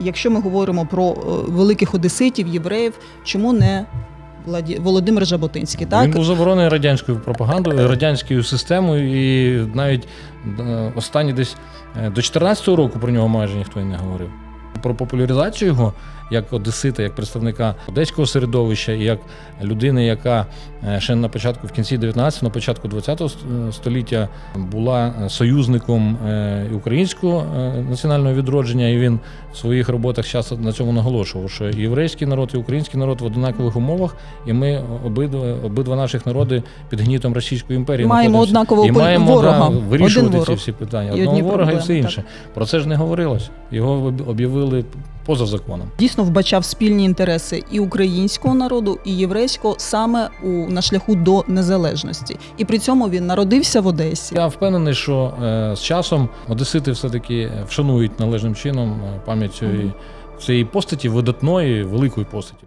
Якщо ми говоримо про е, великих одеситів, євреїв, чому не. Володимир Жаботинський? Так Він був заборонений радянською пропагандою, радянською системою, і навіть е, останні десь е, до 14-го року про нього майже ніхто й не говорив. Про популяризацію його як одесита, як представника одеського середовища, і як людини, яка е, ще на початку, в кінці 19-го, на початку 20-го століття була е, союзником е, українського е, національного відродження, і він в своїх роботах часто на цьому наголошував, що єврейський народ, і український народ в однакових умовах, і ми обидва, обидва наших народи під гнітом Російської імперії Маємо однакового і маємо ворога. Да, вирішувати Один ці ворог. всі питання. Одного ворога і все інше. Про це ж не говорилось. Його об- об'явили поза законом. дійсно вбачав спільні інтереси і українського народу, і єврейського саме у на шляху до незалежності. І при цьому він народився в Одесі. Я впевнений, що е, з часом одесити все-таки вшанують належним чином е, пам'ять цієї, цієї постаті, видатної, великої постаті.